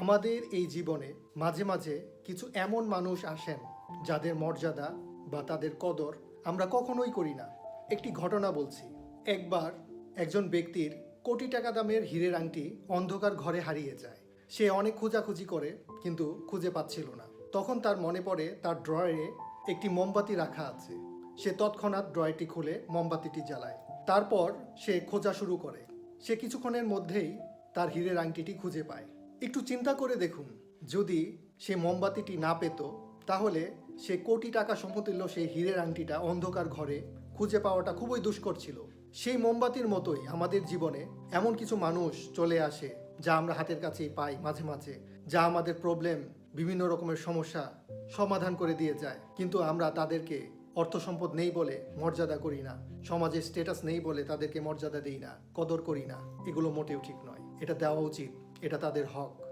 আমাদের এই জীবনে মাঝে মাঝে কিছু এমন মানুষ আসেন যাদের মর্যাদা বা তাদের কদর আমরা কখনোই করি না। একটি ঘটনা বলছি। একবার একজন ব্যক্তির কোটি টাকা দামের হীরের আংটি অন্ধকার ঘরে হারিয়ে যায়। সে অনেক খোঁজাখুঁজি করে, কিন্তু খুঁজে পাচ্ছিল না। তখন তার মনে পড়ে তার ড্রয়ারে একটি মোমবাতি রাখা আছে। সে তৎক্ষণাৎ ড্রয়ারটি খুলে মোমবাতিটি জ্বালায়। তারপর সে খোঁজা শুরু করে। সে কিছুক্ষণের মধ্যেই তার হীরের আংটিটি খুঁজে পায়। একটু চিন্তা করে দেখুন। যদি সে মোমবাতিটি না পেত, তাহলে সে কোটি টাকা সমতুল্য সেই হীরের আংটিটা অন্ধকার ঘরে খুঁজে পাওয়াটা খুবই দুষ্কর ছিল। সেই মোমবাতির মতোই আমাদের জীবনে এমন কিছু মানুষ চলে আসে যা আমরা হাতের কাছেই পাই মাঝে মাঝে, যা আমাদের প্রবলেম বিভিন্ন রকমের সমস্যা সমাধান করে দিয়ে যায়। কিন্তু আমরা তাদেরকে অর্থ সম্পদ নেই বলে মর্যাদা করি না সমাজে স্ট্যাটাস নেই বলে তাদেরকে মর্যাদা দিই না, কদর করি না। এগুলো মোটেও ঠিক নয়। এটা দেওয়া উচিত। এটা তাদের হক।